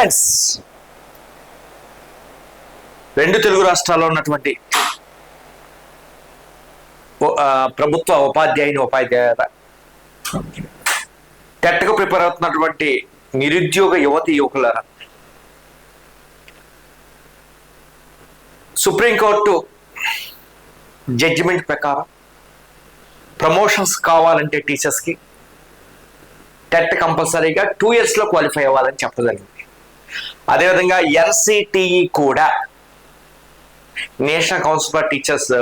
Friends రెండు తెలుగు రాష్ట్రాల్లో ఉన్నటువంటి ప్రభుత్వ ఉపాధ్యాయుని ఉపాధ్యాయుల టెట్కు ప్రిపేర్ అవుతున్నటువంటి నిరుద్యోగ యువతి యువకుల సుప్రీంకోర్టు జడ్జిమెంట్ ప్రకారం ప్రమోషన్స్ కావాలంటే టీచర్స్కి టెట్ కంపల్సరీగా టూ ఇయర్స్లో క్వాలిఫై అవ్వాలని చెప్పగలిగింది. అదేవిధంగా ఎన్సిటిఈ కూడా national council for teachers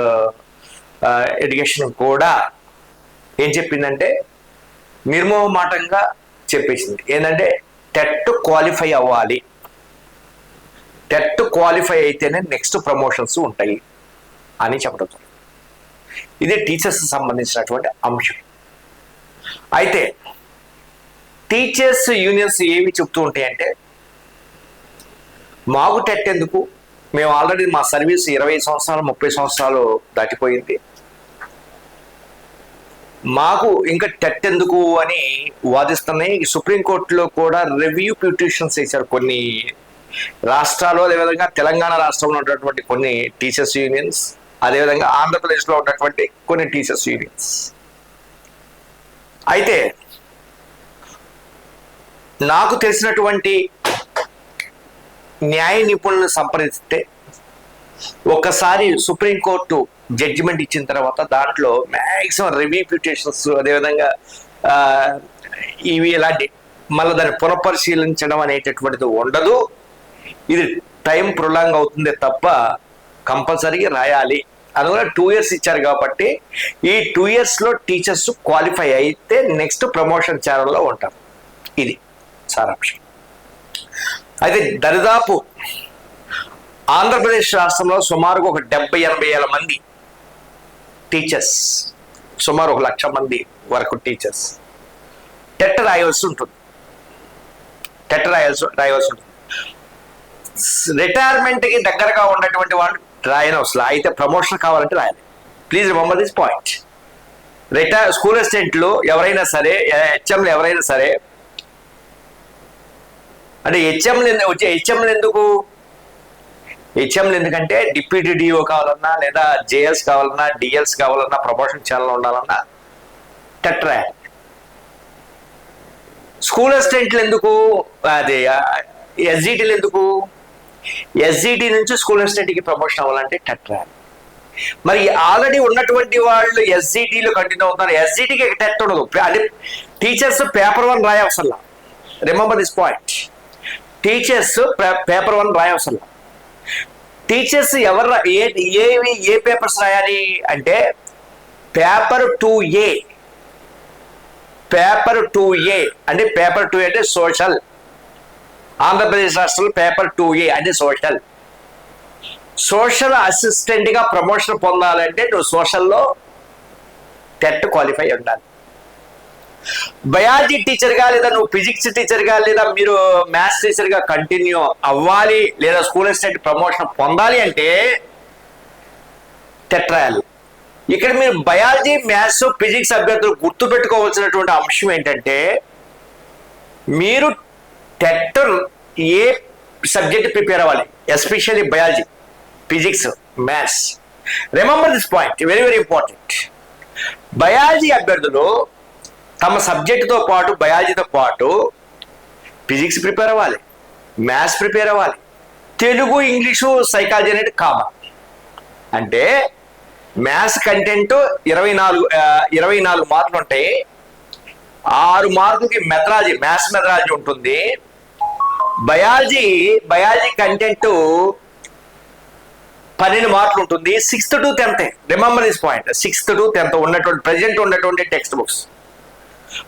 education కూడా ఏం చెప్పిందంటే నిర్మోహమాటంగా చెప్పేసింది. ఏంటంటే టెట్ క్వాలిఫై అవ్వాలి. టెట్ క్వాలిఫై అయితేనే నెక్స్ట్ ప్రమోషన్స్ ఉంటాయి అని చెప్పడం ఇది టీచర్స్ సంబంధించినటువంటి అంశం. అయితే టీచర్స్ యూనియన్స్ ఏమి చెప్తూ ఉంటాయంటే మాకు టెట్ ఎందుకు మేము ఆల్రెడీ మా సర్వీస్ ఇరవై సంవత్సరాలు ముప్పై సంవత్సరాలు దాటిపోయింది. మాకు ఇంకా టెట్ ఎందుకు అని వాదిస్తున్నాయి. సుప్రీంకోర్టులో కూడా రివ్యూ పిటిషన్స్ వేశారు కొన్ని రాష్ట్రాలు అదేవిధంగా తెలంగాణ రాష్ట్రంలో ఉన్నటువంటి కొన్ని టీచర్స్ యూనియన్స్ అదేవిధంగా ఆంధ్రప్రదేశ్లో ఉన్నటువంటి కొన్ని టీచర్స్ యూనియన్స్. అయితే నాకు తెలిసినటువంటి న్యాయ నిపుణులను సంప్రదిస్తే ఒకసారి సుప్రీంకోర్టు జడ్జిమెంట్ ఇచ్చిన తర్వాత దాంట్లో మ్యాక్సిమం రివ్యూ అదేవిధంగా ఇవి ఇలాంటి మళ్ళీ దాన్ని పునఃపరిశీలించడం అనేటటువంటిది ఉండదు. ఇది టైం ప్రొలాంగ్ అవుతుంది తప్ప కంపల్సరీగా రాయాలి. అది కూడా టూ ఇయర్స్ ఇచ్చారు కాబట్టి ఈ టూ ఇయర్స్లో టీచర్స్ క్వాలిఫై అయితే నెక్స్ట్ ప్రమోషన్ ఛానల్లో ఉంటారు ఇది సారాంశం. అయితే దరిదాపు ఆంధ్రప్రదేశ్ రాష్ట్రంలో సుమారు ఒక డెబ్బై ఎనభై వేల మంది టీచర్స్ సుమారు ఒక లక్ష మంది వరకు టీచర్స్. టెట్ రాయవలసి ఉంటుంది. టెట్ రాయాల్సి రాయవలసి ఉంటుంది. రిటైర్మెంట్కి దగ్గరగా ఉన్నటువంటి వాళ్ళు రాయని అవసరం అయితే ప్రమోషన్ కావాలంటే రాయాలి. Please remember this point retire school అసిస్టెంట్లు ఎవరైనా సరే హెచ్ఎంలు ఎవరైనా సరే అంటే హెచ్ఎంలు వచ్చే హెచ్ఎంలు ఎందుకు? హెచ్ఎంలు ఎందుకంటే డిప్యూటీ డిఓ కావాలన్నా లేదా జేఎల్స్ కావాలన్నా డిఎల్స్ కావాలన్నా ప్రమోషన్ ఛానల్ ఉండాలన్నా టెట్ స్కూల్ అసిస్టెంట్లు ఎందుకు? అది ఎస్జిటీలు ఎందుకు? ఎస్జిటి నుంచి స్కూల్ అసిస్టెంట్కి ప్రమోషన్ అవ్వాలంటే టెట్ మరి ఆల్రెడీ ఉన్నటువంటి వాళ్ళు ఎస్జిటిలో కంటిన్యూ అవుతున్నారు. ఎస్జిటీకి టెట్ ఉండదు. అంటే teachers paper one రాయవసరం remember this point teachers paper one రాయవసరం. Teachers ఎవరు ఏ ఏవి ఏ పేపర్స్ రాయాలి అంటే paper two A paper two A అంటే పేపర్ టూ అంటే సోషల్ ఆంధ్రప్రదేశ్ రాష్ట్రంలో పేపర్ టూ ఏ అంటే సోషల్ సోషల్ అసిస్టెంట్గా ప్రమోషన్ పొందాలంటే నువ్వు సోషల్లో టెట్ క్వాలిఫై ఉండాలి బయాలజీ టీచర్గా లేదా నువ్వు ఫిజిక్స్ టీచర్గా లేదా మీరు మ్యాథ్స్ టీచర్గా కంటిన్యూ అవ్వాలి లేదా స్కూల్ అసిస్టెంట్ ప్రమోషన్ పొందాలి అంటే టెట్రాయాలి ఇక్కడ మీరు బయాలజీ మ్యాథ్స్ ఫిజిక్స్ అభ్యర్థులు గుర్తు పెట్టుకోవాల్సినటువంటి అంశం ఏంటంటే మీరు టెట్ ఏ సబ్జెక్ట్ ప్రిపేర్ అవ్వాలి? Especially biology physics maths remember this point very very important biology అభ్యర్థులు తమ సబ్జెక్టుతో పాటు బయాలజీతో పాటు ఫిజిక్స్ ప్రిపేర్ అవ్వాలి మ్యాథ్స్ ప్రిపేర్ అవ్వాలి తెలుగు ఇంగ్లీషు సైకాలజీ అనేది కామన్. అంటే మ్యాథ్స్ కంటెంట్ ఇరవై నాలుగు ఇరవై నాలుగు మార్కులు ఉంటాయి. ఆరు మార్కులకి మెథడాలజీ మ్యాథ్స్ మెథడాలజీ ఉంటుంది. బయాలజీ బయాలజీ కంటెంట్ పన్నెండు మార్కులు ఉంటుంది. Sixth to tenth remember this point sixth to tenth ఉన్నటువంటి ప్రజెంట్ ఉన్నటువంటి టెక్స్ట్ బుక్స్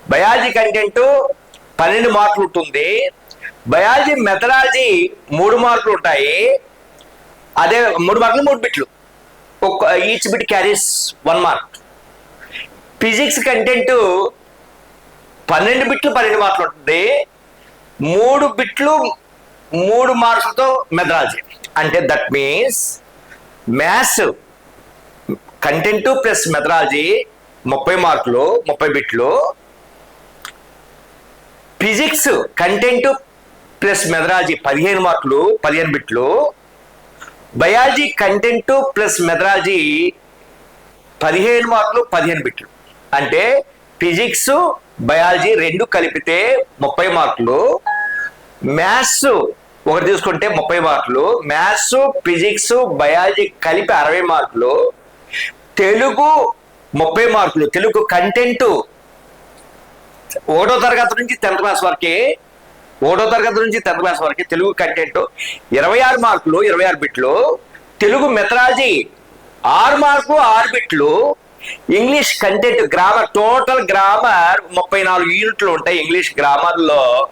బయాలజీ కంటెంట్ పన్నెండు మార్కులు ఉంటుంది. బయాలజీ మెథడాలజీ మూడు మార్కులు ఉంటాయి. అదే మూడు మార్కులు మూడు బిట్లు. ఒక్క each bit carries one mark. Physics content పన్నెండు బిట్లు పన్నెండు మార్కులు ఉంటుంది. మూడు బిట్లు మూడు మార్కులతో మెథడాలజీ. అంటే that means maths content plus methodology ముప్పై మార్కులు ముప్పై బిట్లు. ఫిజిక్స్ కంటెంట్ ప్లస్ మెథడాలజీ పదిహేను మార్కులు పదిహేను బిట్లు. బయాలజీ కంటెంట్ ప్లస్ మెథడాలజీ పదిహేను మార్కులు పదిహేను బిట్లు. అంటే ఫిజిక్స్ బయాలజీ రెండు కలిపితే ముప్పై మార్కులు. మ్యాథ్స్ ఒకటి తీసుకుంటే ముప్పై మార్కులు. మ్యాథ్స్ ఫిజిక్స్ బయాలజీ కలిపి అరవై మార్కులు. తెలుగు ముప్పై మార్కులు. తెలుగు కంటెంట్ ఒకటో తరగతి నుంచి టెన్త్ క్లాస్ వరకే ఒకటో తరగతి నుంచి టెన్త్ క్లాస్ వరకే తెలుగు కంటెంట్ ఇరవై ఆరు మార్కులు ఇరవై ఆరు బిట్లు. తెలుగు మెథడాలజీ ఆరు మార్కులు ఆరు బిట్లు. English content grammar total grammar ముప్పై నాలుగు యూనిట్లు ఉంటాయి ఇంగ్లీష్ గ్రామర్లో.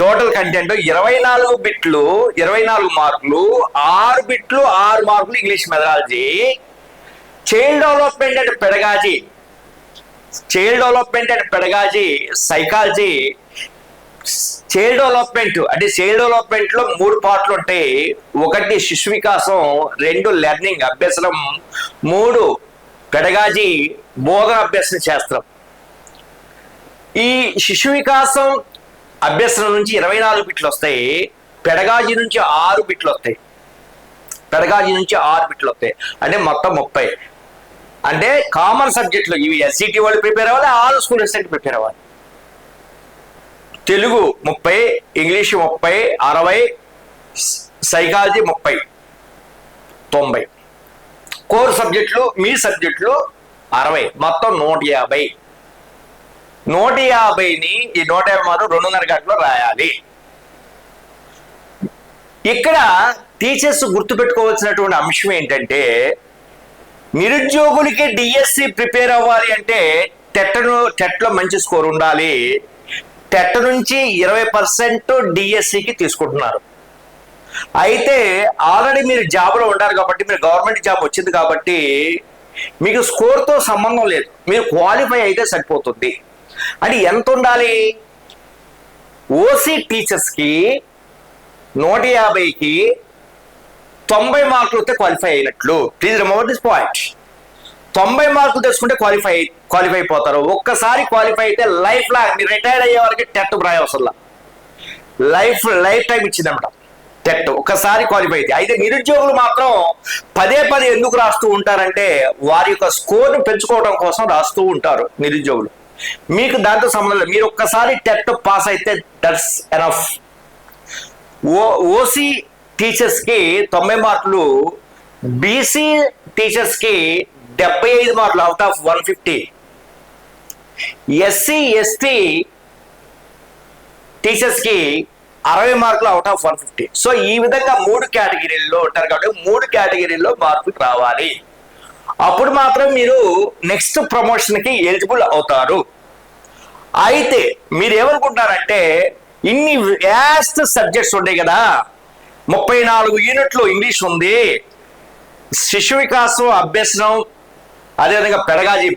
టోటల్ కంటెంట్ ఇరవై నాలుగు బిట్లు ఇరవై నాలుగు మార్కులు ఆరు బిట్లు ఆరు మార్కులు English methodology. Child development and pedagogy. Child development and pedagogy psychology. Child development అంటే చైల్డ్ డెవలప్మెంట్లో మూడు పార్ట్లు ఉంటాయి. ఒకటి శిశు వికాసం రెండు లెర్నింగ్ అభ్యసనం మూడు పెడగాజీ బోధన అభ్యసన శాస్త్రం. ఈ శిశు వికాసం అభ్యసనం నుంచి ఇరవై నాలుగు బిట్లు వస్తాయి. పెడగాజీ నుంచి ఆరు బిట్లు వస్తాయి. పెడగాజీ నుంచి ఆరు బిట్లు వస్తాయి. అంటే మొత్తం ముప్పై. అంటే కామన్ సబ్జెక్టులు ఇవి ఎస్సిటి వాళ్ళు ప్రిపేర్ అవ్వాలి ఆల్ స్కూల్ ఎస్ఐటి ప్రిపేర్ అవ్వాలి. తెలుగు ముప్పై ఇంగ్లీష్ ముప్పై అరవై సైకాలజీ ముప్పై తొంభై. కోర్ సబ్జెక్టులు మీ సబ్జెక్టులు అరవై మొత్తం నూట యాభై. నూట యాభైని ఈ నూట యాభై మాత్రం రెండున్నర గంటలో రాయాలి. ఇక్కడ టీచర్స్ గుర్తుపెట్టుకోవాల్సినటువంటి అంశం ఏంటంటే నిరుద్యోగులకి డిఎస్సి ప్రిపేర్ అవ్వాలి అంటే టెట్ను టెట్లో మంచి స్కోర్ ఉండాలి. టెట్ నుంచి ఇరవై పర్సెంట్ డిఎస్సికి తీసుకుంటున్నారు. అయితే ఆల్రెడీ మీరు జాబ్లో ఉన్నారు కాబట్టి మీరు గవర్నమెంట్ జాబ్ వచ్చింది కాబట్టి మీకు స్కోర్తో సంబంధం లేదు. మీరు క్వాలిఫై అయితే సరిపోతుంది. అంటే ఎంత ఉండాలి? ఓసీ టీచర్స్కి నూట యాభైకి తొంభై మార్కులు వస్తే క్వాలిఫై అయినట్లు. ప్లీజ్ రిమెంబర్ దిస్ పాయింట్ తొంభై మార్కులు తెచ్చుకుంటే క్వాలిఫై క్వాలిఫై అయిపోతారు. ఒక్కసారి క్వాలిఫై అయితే లైఫ్ లాంగ్ మీరు రిటైర్ అయ్యే వరకు టెట్ రాయవసరం లైఫ్ లైఫ్ టైం ఇచ్చిందన్నమాట టెట్ ఒకసారి క్వాలిఫై అయితే. అయితే నిరుద్యోగులు మాత్రం పదే పదే ఎందుకు రాస్తూ ఉంటారంటే వారి యొక్క స్కోర్ను పెంచుకోవడం కోసం రాస్తూ ఉంటారు నిరుద్యోగులు. మీకు దాంతో సంబంధం లేదు. మీరు ఒక్కసారి టెట్ పాస్ అయితే దట్స్ ఎనఫ్ ఓ ఓసీ టీచర్స్కి తొంభై మార్కులు బీసీ టీచర్స్కి డెబ్బై ఐదు మార్కులు out of one fifty. SC ST టీచర్స్కి అరవై మార్కులు out of one fifty. So ఈ విధంగా మూడు కేటగిరీల్లో ఉంటారు కాబట్టి మూడు కేటగిరీల్లో మార్కులు రావాలి. అప్పుడు మాత్రం మీరు నెక్స్ట్ ప్రమోషన్కి ఎలిజిబుల్ అవుతారు. అయితే మీరు ఏమనుకుంటారంటే ఇన్ని వ్యాస్ట్ సబ్జెక్ట్స్ ఉన్నాయి కదా ముప్పై నాలుగు యూనిట్లు ఇంగ్లీష్ ఉంది. శిశు వికాసం అభ్యసనం అదేవిధంగా పెడగాజీ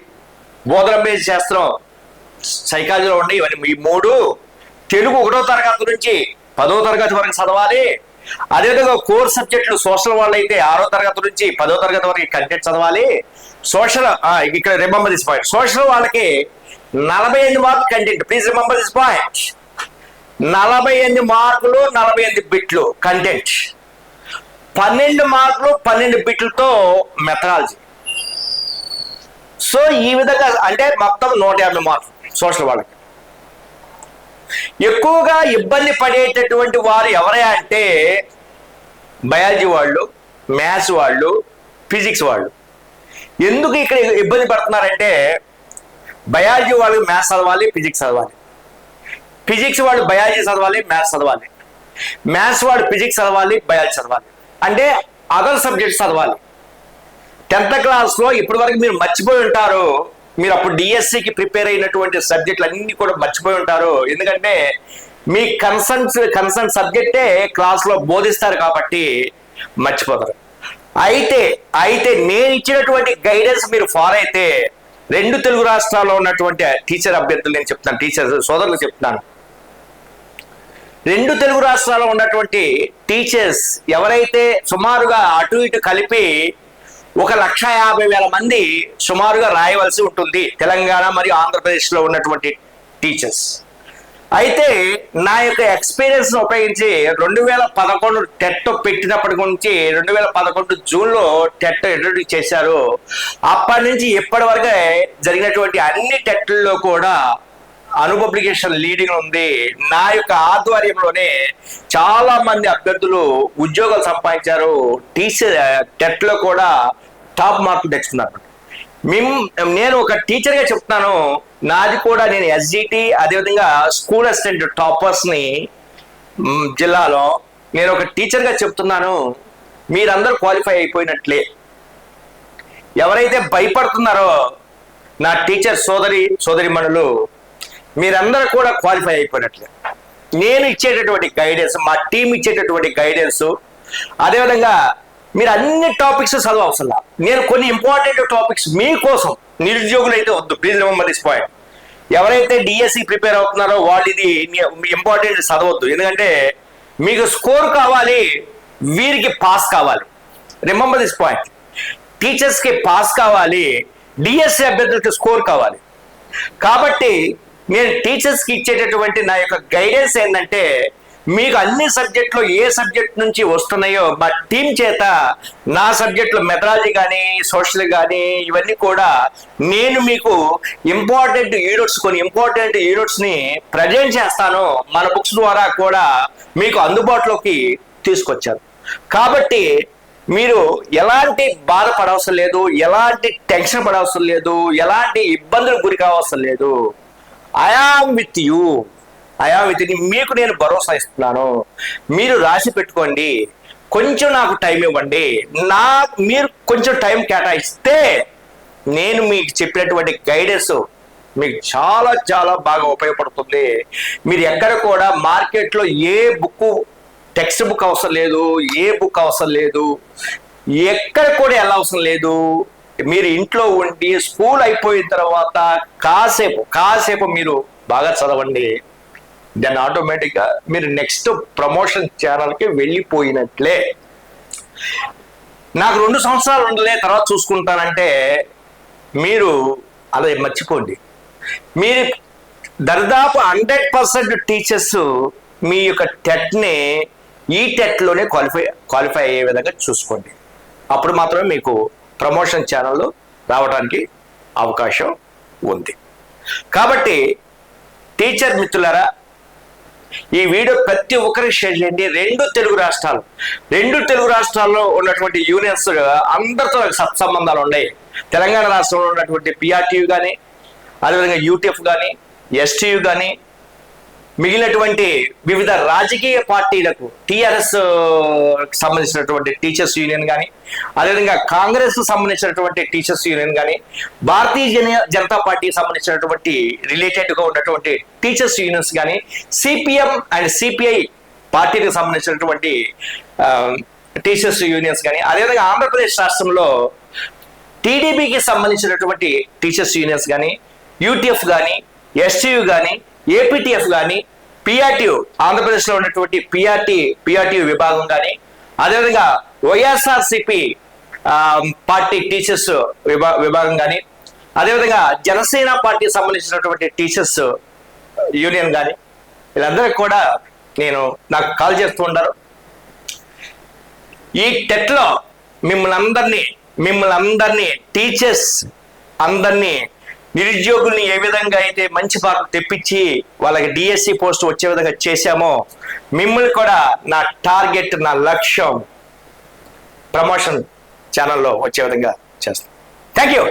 బోధన శాస్త్రం సైకాలజీలో ఉండే ఇవన్నీ ఈ మూడు. తెలుగు ఒకటో తరగతి నుంచి పదో తరగతి వరకు చదవాలి. అదేవిధంగా కోర్ సబ్జెక్టులు సోషల్ వాళ్ళు అయితే ఆరో తరగతి నుంచి పదో తరగతి వరకు కంటెంట్ చదవాలి. సోషల్ ఇక్కడ రిమంబర్ దిస్ పాయింట్ సోషల్ వాళ్ళకి నలభై ఎనిమిది మార్కులు content. Please remember this point నలభై ఎనిమిది మార్కులు నలభై ఎనిమిది బిట్లు కంటెంట్. పన్నెండు మార్కులు పన్నెండు బిట్లతో మెథడాలజీ. సో ఈ విధంగా అంటే మొత్తం నూట యాభై మార్కులు సోషల్ వాళ్ళకి. ఎక్కువగా ఇబ్బంది పడేటటువంటి వారు ఎవరే అంటే బయాలజీ వాళ్ళు మ్యాథ్స్ వాళ్ళు ఫిజిక్స్ వాళ్ళు. ఎందుకు ఇక్కడ ఇబ్బంది పడుతున్నారంటే బయాలజీ వాళ్ళు మ్యాథ్స్ చదవాలి ఫిజిక్స్ చదవాలి. ఫిజిక్స్ వాళ్ళు బయాలజీ చదవాలి మ్యాథ్స్ చదవాలి. మ్యాథ్స్ వాడు ఫిజిక్స్ చదవాలి బయాలజీ చదవాలి. అంటే అదర్ సబ్జెక్ట్స్ చదవాలి. టెన్త్ క్లాస్లో ఇప్పటి వరకు మీరు మర్చిపోయి ఉంటారు. మీరు అప్పుడు డిఎస్సికి ప్రిపేర్ అయినటువంటి సబ్జెక్టులు అన్ని కూడా మర్చిపోయి ఉంటారు. ఎందుకంటే మీ కన్సర్న్స్ కన్సర్న్ సబ్జెక్టే క్లాస్లో బోధిస్తారు కాబట్టి మర్చిపోతారు. అయితే అయితే నేను ఇచ్చినటువంటి గైడెన్స్ మీరు ఫాలో అయితే రెండు తెలుగు రాష్ట్రాల్లో ఉన్నటువంటి టీచర్ అభ్యర్థులు నేను చెప్తాను టీచర్ సోదరులు చెప్తున్నాను. రెండు తెలుగు రాష్ట్రాల్లో ఉన్నటువంటి టీచర్స్ ఎవరైతే సుమారుగా అటు ఇటు కలిపి ఒక లక్ష యాభై వేల మంది సుమారుగా రాయవలసి ఉంటుంది తెలంగాణ మరియు ఆంధ్రప్రదేశ్లో ఉన్నటువంటి టీచర్స్. అయితే నా యొక్క ఎక్స్పీరియన్స్ ఉపయోగించి రెండు వేల పదకొండు టెట్ పెట్టినప్పటి నుంచి రెండు వేల పదకొండు జూన్లో టెట్ ఇంట్రొడ్యూస్ చేశారు. అప్పటి నుంచి ఇప్పటి వరకే జరిగినటువంటి అన్ని టెట్లలో కూడా అను పబ్లికేషన్ లీడింగ్ ఉంది. నా యొక్క ఆధ్వర్యంలోనే చాలా మంది అభ్యర్థులు ఉద్యోగాలు సంపాదించారు. టీసీ టెట్లో కూడా టాప్ మార్కులు తెచ్చుకున్నారు. మేము నేను ఒక టీచర్గా చెప్తున్నాను. నాది కూడా నేను ఎస్జిటి అదేవిధంగా స్కూల్ అసిస్టెంట్ టాపర్స్ని జిల్లాలో నేను ఒక టీచర్గా చెప్తున్నాను. మీరందరూ క్వాలిఫై అయిపోయినట్లే. ఎవరైతే భయపడుతున్నారో నా టీచర్ సోదరి సోదరిమణులు మీరందరూ కూడా క్వాలిఫై అయిపోయినట్లే. నేను ఇచ్చేటటువంటి గైడెన్స్ మా టీం ఇచ్చేటటువంటి గైడెన్స్ అదేవిధంగా మీరు అన్ని టాపిక్స్ చదువు అవసరం లేదు. నేను కొన్ని ఇంపార్టెంట్ టాపిక్స్ మీకోసం నిరుద్యోగులు అయితే వద్దు ప్లీజ్ దిస్ పాయింట్ ఎవరైతే డిఎస్సి ప్రిపేర్ అవుతున్నారో వాళ్ళు ఇది ఇంపార్టెంట్ చదవద్దు. ఎందుకంటే మీకు స్కోర్ కావాలి వీరికి పాస్ కావాలి. రిమంబర్ దిస్ పాయింట్ టీచర్స్కి పాస్ కావాలి డిఎస్సి అభ్యర్థులకి స్కోర్ కావాలి. కాబట్టి నేను టీచర్స్కి ఇచ్చేటటువంటి నా యొక్క గైడెన్స్ ఏంటంటే మీకు అన్ని సబ్జెక్టులో ఏ సబ్జెక్ట్ నుంచి వస్తున్నాయో మా టీం చేత నా సబ్జెక్టులో మెథడాలజీ కానీ సోషల్ కానీ ఇవన్నీ కూడా నేను మీకు ఇంపార్టెంట్ యూనిట్స్ కొన్ని ఇంపార్టెంట్ యూనిట్స్ని ప్రజెంట్ చేస్తాను. మన బుక్స్ ద్వారా కూడా మీకు అందుబాటులోకి తీసుకొచ్చాను. కాబట్టి మీరు ఎలాంటి బాధపడవసరం లేదు ఎలాంటి టెన్షన్ పడవసరం లేదు ఎలాంటి ఇబ్బందులకు గురి కావసరం లేదు. I am with you I am with మీకు నేను భరోసా ఇస్తున్నాను. మీరు రాసి పెట్టుకోండి. కొంచెం నాకు టైం ఇవ్వండి. నా మీరు కొంచెం టైం కేటాయిస్తే నేను మీకు చెప్పినటువంటి గైడెన్స్ మీకు చాలా చాలా బాగా ఉపయోగపడుతుంది. మీరు ఎక్కడ కూడా మార్కెట్లో ఏ బుక్ టెక్స్ట్ బుక్ అవసరం లేదు ఏ బుక్ అవసరం లేదు ఎక్కడ కూడా వెళ్ళవసరం లేదు. మీరు ఇంట్లో ఉండి స్కూల్ అయిపోయిన తర్వాత కాసేపు కాసేపు మీరు బాగా చదవండి. దెన్ ఆటోమేటిక్గా మీరు నెక్స్ట్ ప్రమోషన్ ఛానల్కి వెళ్ళిపోయినట్లే. నాకు రెండు సంవత్సరాలు ఉండలే తర్వాత చూసుకుంటానంటే మీరు అలా మర్చిపోండి. మీరు దరిదాపు హండ్రెడ్ పర్సెంట్ టీచర్స్ మీ యొక్క టెట్ని ఈ టెట్లోనే క్వాలిఫై క్వాలిఫై అయ్యే విధంగా చూసుకోండి. అప్పుడు మాత్రమే మీకు ప్రమోషన్ ఛానళ్ళు రావడానికి అవకాశం ఉంది. కాబట్టి టీచర్ మిత్రులారా ఈ వీడియో ప్రతి ఒక్కరికి షేర్ చేయండి రెండు తెలుగు రాష్ట్రాలు రెండు తెలుగు రాష్ట్రాల్లో ఉన్నటువంటి యూనియన్స్ అందరితో నాకు సత్సంబంధాలు ఉన్నాయి. తెలంగాణ రాష్ట్రంలో ఉన్నటువంటి పిఆర్టీయు కానీ అదేవిధంగా యూటీఎఫ్ కానీ ఎస్టీయు కానీ మిగిలినటువంటి వివిధ రాజకీయ పార్టీలకు టీఆర్ఎస్ సంబంధించినటువంటి టీచర్స్ యూనియన్ కానీ అదేవిధంగా కాంగ్రెస్ సంబంధించినటువంటి టీచర్స్ యూనియన్ కానీ భారతీయ జన జనతా పార్టీకి సంబంధించినటువంటి రిలేటెడ్గా ఉన్నటువంటి టీచర్స్ యూనియన్స్ కానీ సిపిఎం అండ్ సిపిఐ పార్టీకి సంబంధించినటువంటి టీచర్స్ యూనియన్స్ కానీ అదేవిధంగా ఆంధ్రప్రదేశ్ రాష్ట్రంలో టీడీపీకి సంబంధించినటువంటి టీచర్స్ యూనియన్స్ కానీ యూటీఎఫ్ కానీ ఎస్టీయు కానీ ఏపీటీఎఫ్ కానీ పిఆర్టీయు ఆంధ్రప్రదేశ్లో ఉన్నటువంటి పిఆర్టీ పిఆర్టీ విభాగం కానీ అదేవిధంగా వైఎస్ఆర్సిపి పార్టీ టీచర్స్ విభా విభాగం కానీ అదేవిధంగా జనసేన పార్టీకి సంబంధించినటువంటి టీచర్స్ యూనియన్ కానీ వీళ్ళందరికీ కూడా నేను నాకు కాల్ చేస్తూ ఉంటారు. ఈ టెట్లో మిమ్మల్ని అందరినీ మిమ్మల్ని అందరినీ టీచర్స్ అందరినీ నిరుద్యోగుల్ని ఏ విధంగా అయితే మంచి మార్కులు తెప్పించి వాళ్ళకి డిఎస్సి పోస్ట్ వచ్చే విధంగా చేశామో మిమ్మల్ని కూడా నా టార్గెట్ నా లక్ష్యం ప్రమోషన్ ఛానల్లో వచ్చే విధంగా చేస్తాను థ్యాంక్ యూ